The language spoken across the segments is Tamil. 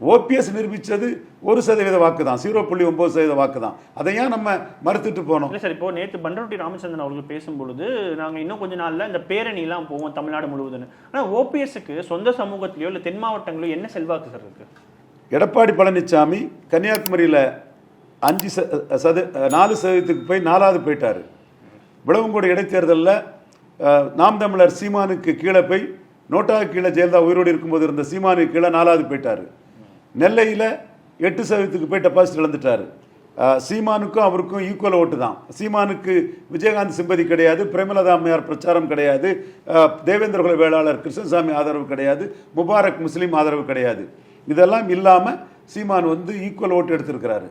ஓபிஎஸ் நிரூபித்தது ஒரு சதவீத வாக்கு தான் ஜீரோ புள்ளி ஒம்பது சதவீத வாக்கு தான் அதை ஏன் நம்ம மறுத்துட்டு போனோம்? இல்லை சார் இப்போ நேற்று பண்டரொட்டி ராமச்சந்திரன் அவர்கள் பேசும்பொழுது நாங்கள் இன்னும் கொஞ்ச நாள்ல இந்த பேரணிலாம் போவோம் தமிழ்நாடு முழுவதுன்னு. ஆனால் ஓபிஎஸ்க்கு சொந்த சமூகத்திலயோ இல்லை தென் மாவட்டங்களிலோ என்ன செல்வாக்கு சார் இருக்கு? எடப்பாடி பழனிசாமி கன்னியாகுமரியில் அஞ்சு சத நாலு சதவீதத்துக்கு போய் நாலாவது போயிட்டார். விளவங்கோடு இடைத்தேர்தலில் நாம் தமிழர் சீமானுக்கு கீழே போய் நோட்டாவுக்கு கீழே ஜெயலலிதா உயிரோடு இருக்கும்போது இருந்த சீமானுக்கு கீழே நாலாவது போயிட்டார். நெல்லையில் எட்டு சதவீதத்துக்கு போய் டெபாசிட் இழந்துட்டார். சீமானுக்கும் அவருக்கும் ஈக்குவல் ஓட்டு தான். சீமானுக்கு விஜயகாந்த் சிம்பதி கிடையாது பிரேமலதா அம்மையார் பிரச்சாரம் கிடையாது தேவேந்திரகுல தேவேந்திர குல வேளாளர் கிருஷ்ணசாமி ஆதரவு கிடையாது முபாரக் முஸ்லீம் ஆதரவு கிடையாது. இதெல்லாம் இல்லாமல் சீமான் வந்து ஈக்குவல் ஓட்டு எடுத்திருக்கிறாரு.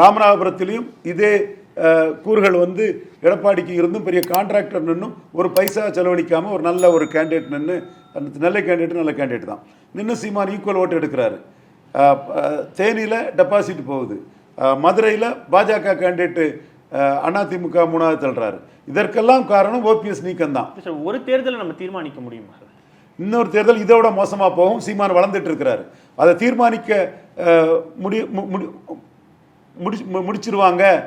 ராமநாதபுரத்திலையும் இதே கூறுகள் வந்து எடப்பாடிக்கு இருந்தும் பெரிய கான்ட்ராக்டர் நின்னும் ஒரு பைசா செலவழிக்காமல் ஒரு நல்ல ஒரு கேண்டிடேட் நின்று அந்த நல்ல கேண்டிடேட் நல்ல கேண்டிடேட் தான். நின்று சீமான் ஈக்குவல் ஓட்டு எடுக்கிறாரு. தேனியில் டெபாசிட் போகுது. மதுரையில் பாஜக கேண்டிடேட்டு அதிமுக மூணாவது தள்ளுறாரு. இதற்கெல்லாம் காரணம் ஓபிஎஸ் நீக்கம் தான் ஒரு தேர்தலை நம்ம தீர்மானிக்க முடியுமா இன்னொரு தேர்தல் இதோட மோசமா போகும். சீமான் வளர்ந்துட்டு இருக்கிறாரு. அதை தீர்மானிக்க முடி முடி- முடிச்சிருவாங்க.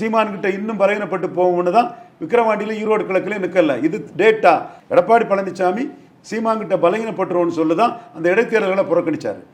சீமான்கிட்ட இன்னும் பலகீனப்பட்டு போகும்னு தான் விக்கிரவாண்டியில ஈரோடு கிழக்குல நிக்கல இது டேட்டா எடப்பாடி பழனிசாமி சீமான்கிட்ட பலகீனப்பட்டுருவோம்னு சொல்லுதான் அந்த இடைத்தேர்தல்களை புறக்கணிச்சாரு.